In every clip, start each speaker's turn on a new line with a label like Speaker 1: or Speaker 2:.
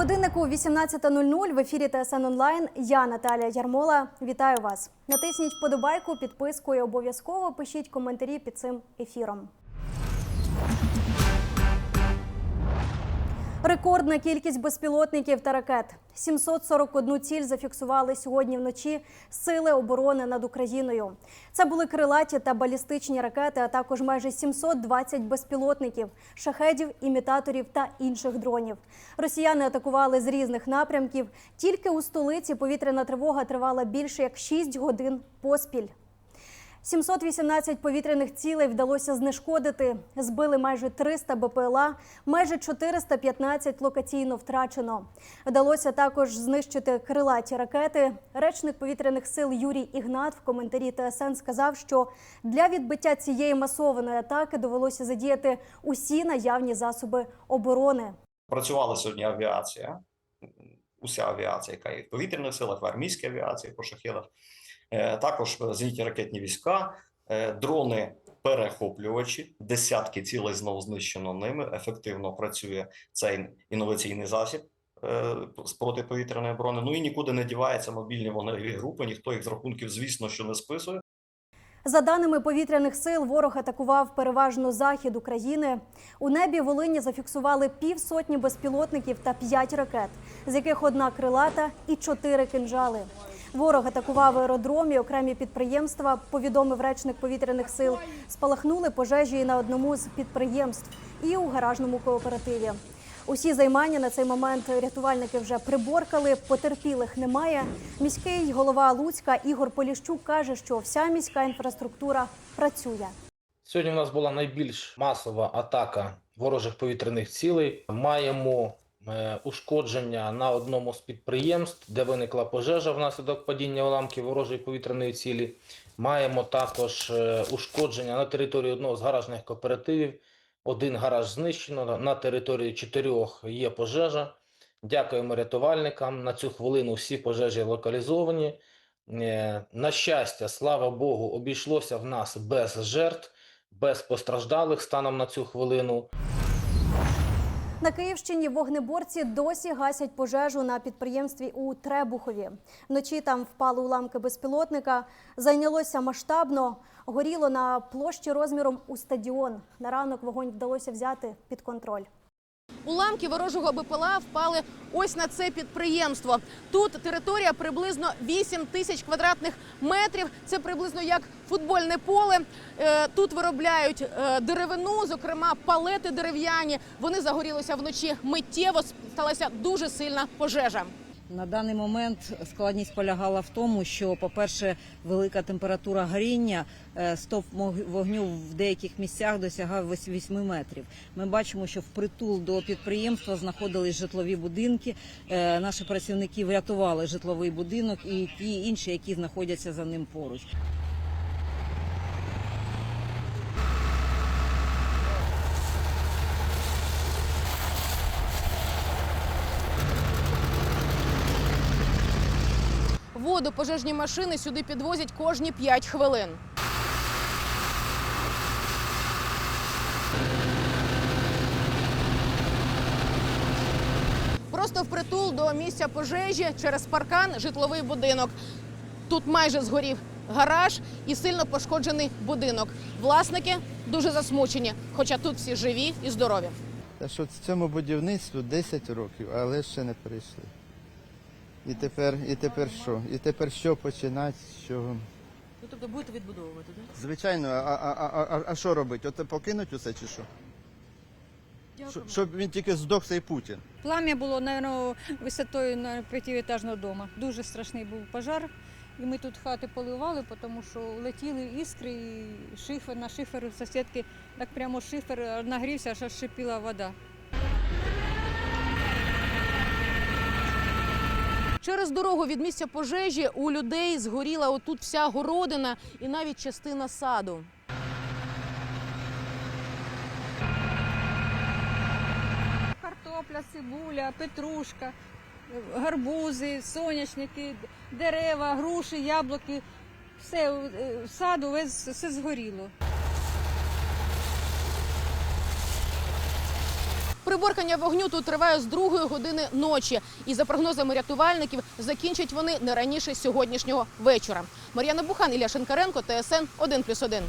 Speaker 1: годиннику 18.00 в ефірі ТСН онлайн. Я Наталія Ярмола. Вітаю вас. Натисніть вподобайку, підписку і обов'язково пишіть коментарі під цим ефіром. Рекордна кількість безпілотників та ракет. 741 ціль зафіксували сьогодні вночі сили оборони над Україною. Це були крилаті та балістичні ракети, а також майже 720 безпілотників, шахедів, імітаторів та інших дронів. Росіяни атакували з різних напрямків. Тільки у столиці повітряна тривога тривала більше як 6 годин поспіль. 718 повітряних цілей вдалося знешкодити. Збили майже 300 БПЛА, майже 415 локаційно втрачено. Вдалося також знищити крилаті ракети. Речник повітряних сил Юрій Ігнат в коментарі ТСН сказав, що для відбиття цієї масованої атаки довелося задіяти усі наявні засоби оборони.
Speaker 2: Працювала сьогодні авіація, уся авіація, яка є в повітряних силах, в армійській авіації по шахедах, також зенітні ракетні війська, е, дрони. Перехоплювачі, десятки цілей знову знищено ними. Ефективно працює цей інноваційний засіб е, з протиповітряної оборони. Ну і нікуди не дівається мобільні вогневі групи. Ніхто їх з рахунків, звісно, що не списує.
Speaker 1: За даними повітряних сил, ворог атакував переважно захід України. У небі Волині зафіксували півсотні безпілотників та п'ять ракет, з яких одна крилата і чотири кинжали. Ворог атакував аеродром і окремі підприємства. Повідомив речник повітряних сил. Спалахнули пожежі і на одному з підприємств і у гаражному кооперативі. Усі займання на цей момент рятувальники вже приборкали. Потерпілих немає. Міський голова Луцька Ігор Поліщук каже, що вся міська інфраструктура працює.
Speaker 3: Сьогодні у нас була найбільш масова атака ворожих повітряних цілей. Маємо ушкодження на одному з підприємств, де виникла пожежа внаслідок падіння уламків ворожої повітряної цілі. Маємо також е, ушкодження на території одного з гаражних кооперативів. Один гараж знищено. На території чотирьох є пожежа. Дякуємо рятувальникам. На цю хвилину всі пожежі локалізовані. Е, На щастя, слава Богу, обійшлося в нас без жертв, без постраждалих станом на цю хвилину.
Speaker 1: На Київщині вогнеборці досі гасять пожежу на підприємстві у Требухові. Вночі там впали уламки безпілотника. Зайнялося масштабно. Горіло на площі розміром у стадіон. На ранок вогонь вдалося взяти під контроль.
Speaker 4: Уламки ворожого БПЛА впали ось на це підприємство. Тут територія приблизно 8 тисяч квадратних метрів. Це приблизно як футбольне поле. Е, Тут виробляють е, деревину, зокрема палети дерев'яні. Вони загорілися вночі миттєво. Сталася дуже сильна пожежа.
Speaker 5: На даний момент складність полягала в тому, що, по-перше, велика температура горіння, стовп стоп мог- вогню в деяких місцях досягав 8 метрів. Ми бачимо, що впритул до підприємства знаходились житлові будинки. Е, Наші працівники врятували житловий будинок і ті інші, які знаходяться за ним поруч.
Speaker 4: Воду пожежні машини сюди підвозять кожні 5 хвилин. Просто впритул до місця пожежі через паркан житловий будинок. Тут майже згорів гараж і сильно пошкоджений будинок. Власники дуже засмучені, хоча тут всі живі і здорові.
Speaker 6: Та що цьому будівництву 10 років, але ще не прийшли. І тепер, і тепер що? І тепер що починати? з чого?
Speaker 4: Ну тобто будете відбудовувати, так?
Speaker 6: Звичайно, а, а, а, а, а що робити? От покинуть усе чи що? Що- Щоб він тільки здох цей Путін.
Speaker 7: Плам'я було, мабуть, висотою на п'ятиэтажного дому. Дуже страшний був пожар. І ми тут хати поливали, тому що летіли іскри, і шифер на шифер у сусідки, так прямо шифер нагрівся, аж шипіла вода.
Speaker 4: Через дорогу від місця пожежі у людей згоріла отут вся городина і навіть частина саду.
Speaker 7: Картопля, цибуля, петрушка, гарбузи, соняшники, дерева, груші, яблуки. Все е, саду весь все згоріло.
Speaker 4: Приборкання вогню тут триває з другої години ночі, і за прогнозами рятувальників закінчать вони не раніше сьогоднішнього вечора. Мар'яна Бухан, Ілля Шинкаренко, ТСН 1+,1.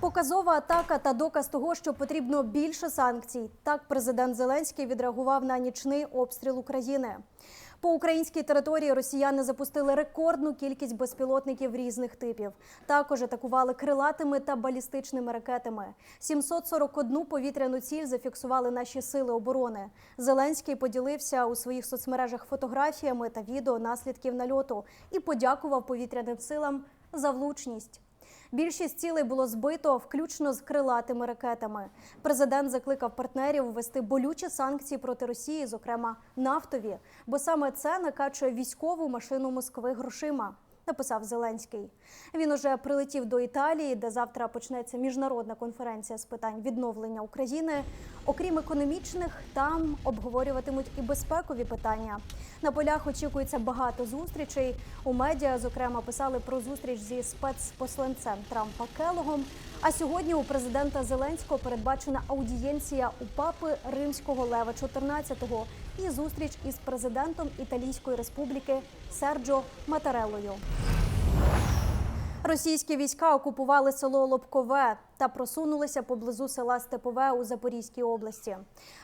Speaker 1: Показова атака та доказ того, що потрібно більше санкцій. Так президент Зеленський відреагував на нічний обстріл України. По українській території росіяни запустили рекордну кількість безпілотників різних типів. Також атакували крилатими та балістичними ракетами. 741 повітряну ціль зафіксували наші сили оборони. Зеленський поділився у своїх соцмережах фотографіями та відео наслідків нальоту і подякував повітряним силам за влучність. Більшість цілей було збито, включно з крилатими ракетами. Президент закликав партнерів ввести болючі санкції проти Росії, зокрема нафтові, бо саме це накачує військову машину Москви грошима. Написав Зеленський. Він уже прилетів до Італії, де завтра почнеться міжнародна конференція з питань відновлення України. Окрім економічних, там обговорюватимуть і безпекові питання. На полях очікується багато зустрічей. У медіа, зокрема, писали про зустріч зі спецпосланцем Трампа Келогом. А сьогодні у президента Зеленського передбачена аудієнція у папи римського Лева XIV і зустріч із президентом Італійської республіки Серджо Матареллою. Російські війська окупували село Лобкове та просунулися поблизу села Степове у Запорізькій області.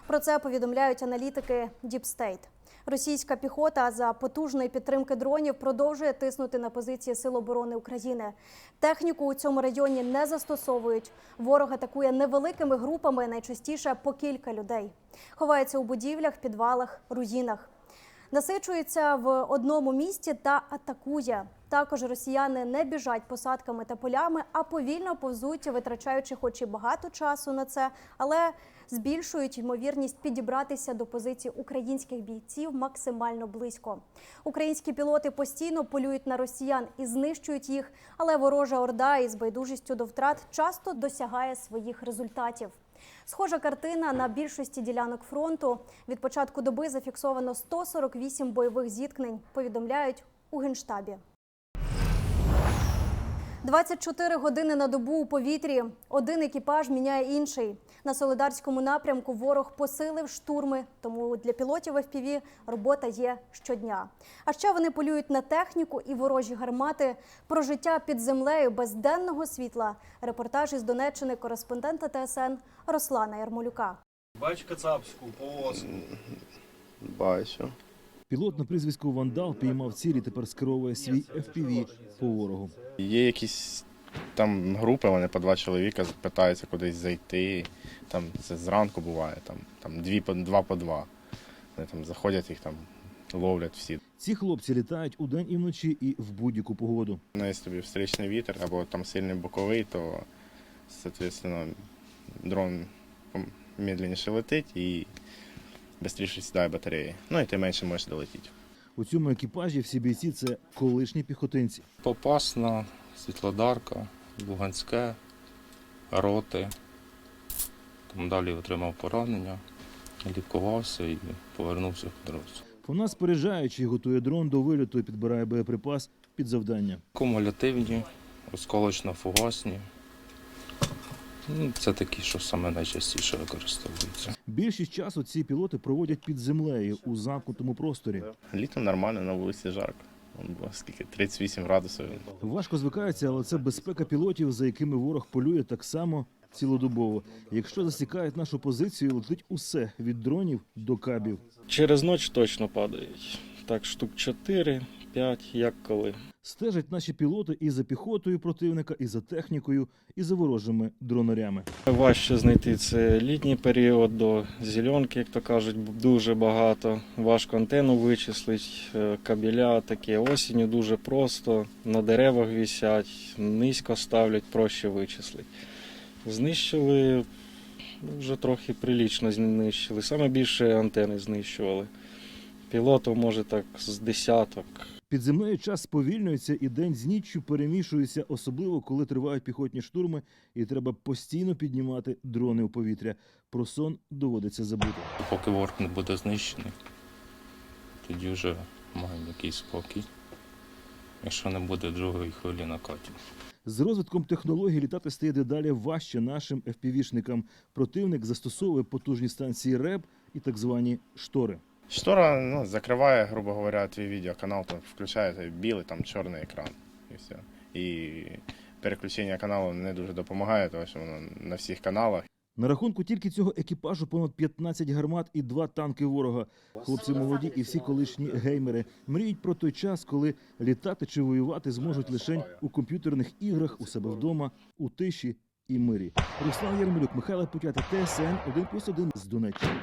Speaker 1: Про це повідомляють аналітики Діпстейт. Російська піхота за потужної підтримки дронів продовжує тиснути на позиції Сил оборони України. Техніку у цьому районі не застосовують. Ворог атакує невеликими групами, найчастіше по кілька людей. Ховається у будівлях, підвалах, руїнах. Насичується в одному місті та атакує. Також росіяни не біжать посадками та полями, а повільно повзуть, витрачаючи хоч і багато часу на це, але збільшують ймовірність підібратися до позицій українських бійців максимально близько. Українські пілоти постійно полюють на росіян і знищують їх, але ворожа орда із байдужістю до втрат часто досягає своїх результатів. Схожа картина на більшості ділянок фронту. Від початку доби зафіксовано 148 бойових зіткнень, повідомляють у генштабі. 24 години на добу у повітрі. Один екіпаж міняє інший. На Солидарському напрямку ворог посилив штурми, тому для пілотів FPV робота є щодня. А ще вони полюють на техніку і ворожі гармати. Про життя під землею без денного світла. Репортаж із Донеччини кореспондента ТСН Руслана Ярмолюка.
Speaker 8: Бач Кацапську, полоску.
Speaker 9: Бачу.
Speaker 10: Пілот на прізвиську Вандал піймав цілі, тепер скеровує свій FPV по ворогу.
Speaker 9: Є якісь там групи, вони по два чоловіка питаються кудись зайти. Там це зранку буває, там, там дві по два по два. Вони там заходять, їх там ловлять всі.
Speaker 10: Ці хлопці літають удень і вночі і в будь-яку погоду.
Speaker 9: Ну, якщо тобі встречний вітер або там сильний боковий, то, соответственно, дрон медленніше летить і швидше сідає батареї. Ну і ти менше можеш долетіти.
Speaker 10: У цьому екіпажі всі бійці це колишні піхотинці.
Speaker 11: Попасна, Світлодарка, Луганське, роти. Там далі отримав поранення, лікувався і повернувся в дорозі.
Speaker 10: Вона споряджаючи готує дрон до вильоту і підбирає боєприпас під завдання.
Speaker 11: Кумулятивні, осколочно-фугасні. Ну, Це такі, що саме найчастіше використовуються.
Speaker 10: Більшість часу ці пілоти проводять під землею у замкнутому просторі.
Speaker 9: Літом нормально, на вулиці жарко. Скільки 38 градусів.
Speaker 10: Важко звикаються, але це безпека пілотів, за якими ворог полює так само цілодобово. Якщо засікають нашу позицію, летить усе від дронів до кабів.
Speaker 8: Через ніч точно падають. Так, штук 4, 5, як коли.
Speaker 10: Стежать наші пілоти і за піхотою противника, і за технікою, і за ворожими дронарями.
Speaker 8: Важче знайти це літній період до зеленки, як то кажуть, дуже багато. Важко антенну вичислити, е, кабеля таке осінню дуже просто, на деревах висять, низько ставлять, проще вичислити. Знищили вже трохи прилічно знищили. Саме більше антени знищували. Пілотів може так з десяток.
Speaker 10: Під землею час сповільнюється і день з ніччю перемішується, особливо коли тривають піхотні штурми, і треба постійно піднімати дрони у повітря. Про сон доводиться забути.
Speaker 11: Поки ворог не буде знищений, тоді вже маємо якийсь спокій. якщо не буде другої хвилі накатів.
Speaker 10: З розвитком технологій літати стає дедалі важче нашим FPV-шникам. Противник застосовує потужні станції РЕБ і так звані штори.
Speaker 9: Штора ну, закриває, грубо говоря, твій відеоканал, то включається білий, там чорний екран. І все. І переключення каналу не дуже допомагає, тому що воно на всіх каналах.
Speaker 10: На рахунку тільки цього екіпажу понад 15 гармат і два танки ворога. Хлопці молоді і всі колишні геймери мріють про той час, коли літати чи воювати зможуть лише у комп'ютерних іграх у себе вдома, у тиші і мирі. Руслан Ярмолюк, Михайло Путята, ТСН 1+,1 з Донеччини.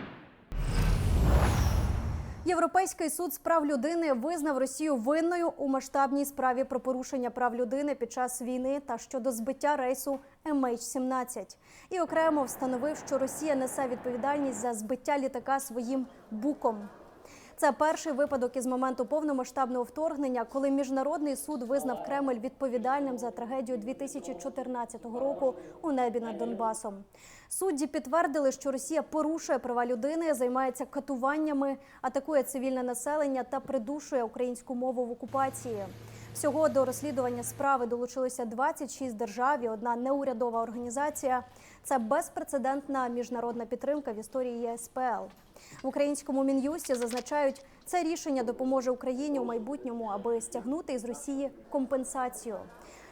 Speaker 1: Європейський суд з прав людини визнав Росію винною у масштабній справі про порушення прав людини під час війни та щодо збиття рейсу MH17. І окремо встановив, що Росія несе відповідальність за збиття літака своїм буком. Це перший випадок із моменту повномасштабного вторгнення, коли міжнародний суд визнав Кремль відповідальним за трагедію 2014 року у небі над Донбасом. Судді підтвердили, що Росія порушує права людини, займається катуваннями, атакує цивільне населення та придушує українську мову в окупації. Всього до розслідування справи долучилися 26 держав і одна неурядова організація. Це безпрецедентна міжнародна підтримка в історії ЄСПЛ. В українському мін'юсті зазначають, це рішення допоможе Україні у майбутньому, аби стягнути із Росії компенсацію.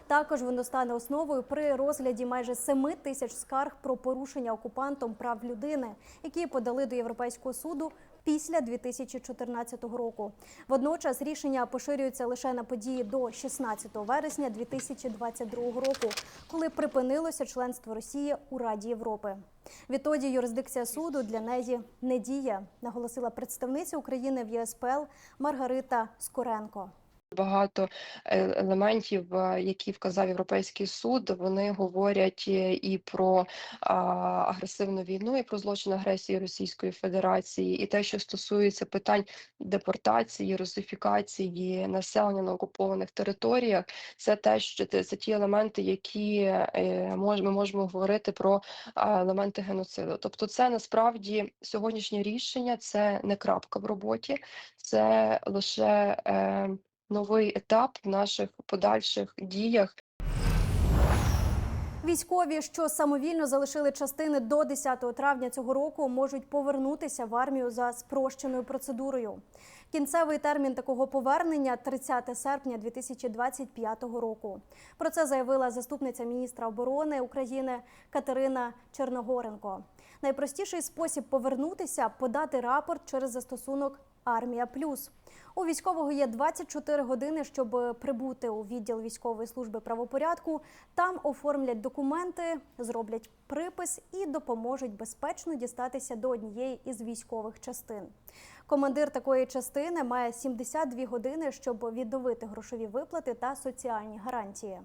Speaker 1: Також воно стане основою при розгляді майже 7 тисяч скарг про порушення окупантом прав людини, які подали до Європейського суду після 2014 року. Водночас рішення поширюються лише на події до 16 вересня 2022 року, коли припинилося членство Росії у Раді Європи. Відтоді юрисдикція суду для неї не діє, наголосила представниця України в ЄСПЛ Маргарита Скоренко.
Speaker 12: Багато е, елементів, е, які вказав Європейський суд, вони говорять е, і про агресивну війну, і про злочин агресії Російської Федерації, і те, що стосується питань депортації, русифікації населення на окупованих територіях, це те, що це, ті елементи, які ми можемо говорити про елементи геноциду. Тобто, це насправді сьогоднішнє рішення, це не крапка в роботі, це лише. Е, новий етап в наших подальших діях.
Speaker 1: Військові, що самовільно залишили частини до 10 травня цього року, можуть повернутися в армію за спрощеною процедурою. Кінцевий термін такого повернення 30 серпня 2025 року. Про це заявила заступниця міністра оборони України Катерина Черногоренко. Найпростіший спосіб повернутися подати рапорт через застосунок Армія Плюс. У військового є 24 години, щоб прибути у відділ військової служби правопорядку. Там оформлять документи, зроблять припис і допоможуть безпечно дістатися до однієї із військових частин. Командир такої частини має 72 години, щоб відновити грошові виплати та соціальні гарантії.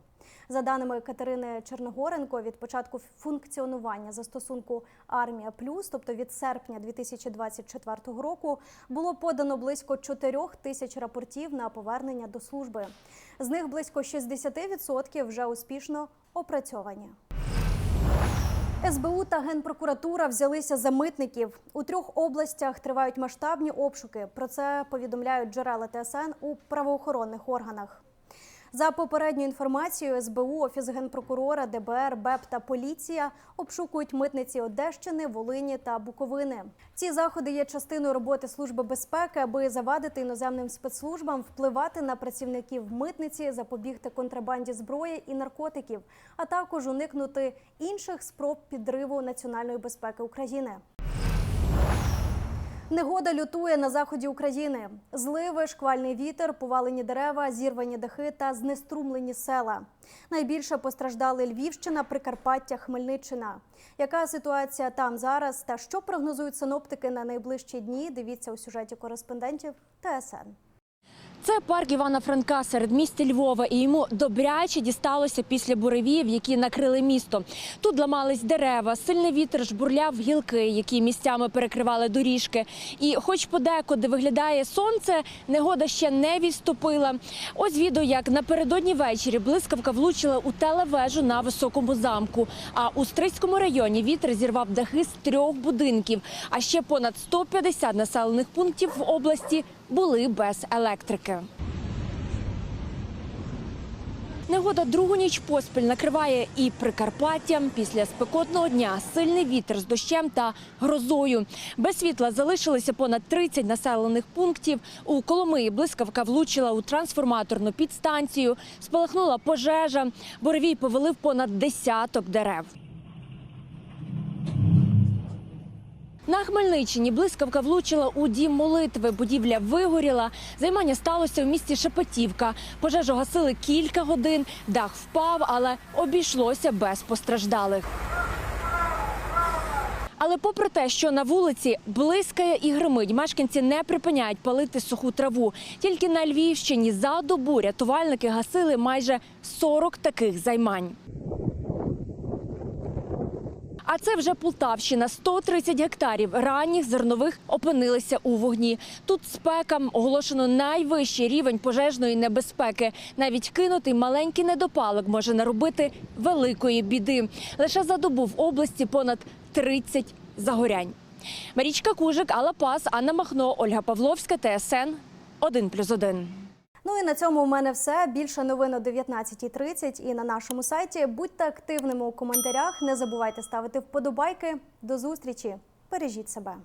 Speaker 1: За даними Катерини Черногоренко, від початку функціонування застосунку Армія Плюс, тобто від серпня 2024 року, було подано близько 4 тисяч рапортів на повернення до служби. З них близько 60% вже успішно опрацьовані. СБУ та Генпрокуратура взялися за митників. У трьох областях тривають масштабні обшуки. Про це повідомляють джерела ТСН у правоохоронних органах. За попередньою інформацією, СБУ, Офіс генпрокурора, ДБР, БЕП та поліція обшукують митниці Одещини, Волині та Буковини. Ці заходи є частиною роботи Служби безпеки, аби завадити іноземним спецслужбам впливати на працівників митниці, запобігти контрабанді зброї і наркотиків, а також уникнути інших спроб підриву національної безпеки України. Негода лютує на заході України. Зливи, шквальний вітер, повалені дерева, зірвані дахи та знеструмлені села. Найбільше постраждали Львівщина, Прикарпаття, Хмельниччина. Яка ситуація там зараз та що прогнозують синоптики на найближчі дні? Дивіться у сюжеті кореспондентів ТСН.
Speaker 13: Це парк Івана Франка серед міста Львова, і йому добряче дісталося після буревіїв, які накрили місто. Тут ламались дерева, сильний вітер жбурляв гілки, які місцями перекривали доріжки. І, хоч подекуди виглядає сонце, негода ще не відступила. Ось відео, як напередодні ввечері блискавка влучила у телевежу на високому замку. А у Стрийському районі вітер зірвав дахи з трьох будинків. А ще понад 150 населених пунктів в області були без електрики. Негода другу ніч поспіль накриває і Прикарпаття. Після спекотного дня сильний вітер з дощем та грозою. Без світла залишилися понад 30 населених пунктів. У Коломиї блискавка влучила у трансформаторну підстанцію, спалахнула пожежа. Буревій повалив понад десяток дерев. На Хмельниччині блискавка влучила у дім молитви. Будівля вигоріла. Займання сталося в місті Шепетівка. Пожежу гасили кілька годин. Дах впав, але обійшлося без постраждалих. Але попри те, що на вулиці блискає і гримить, мешканці не припиняють палити суху траву. Тільки на Львівщині за добу рятувальники гасили майже 40 таких займань. А це вже Полтавщина. 130 гектарів ранніх зернових опинилися у вогні. Тут спека оголошено найвищий рівень пожежної небезпеки. Навіть кинутий маленький недопалок може наробити великої біди. Лише за добу в області понад 30 загорянь. Марічка Кужик, Алла Пас, Анна Махно, Ольга Павловська, ТСН 1+,1.
Speaker 1: Ну і на цьому у мене все. Більше новин о 19.30 і на нашому сайті. Будьте активними у коментарях. Не забувайте ставити вподобайки. До зустрічі. Бережіть себе.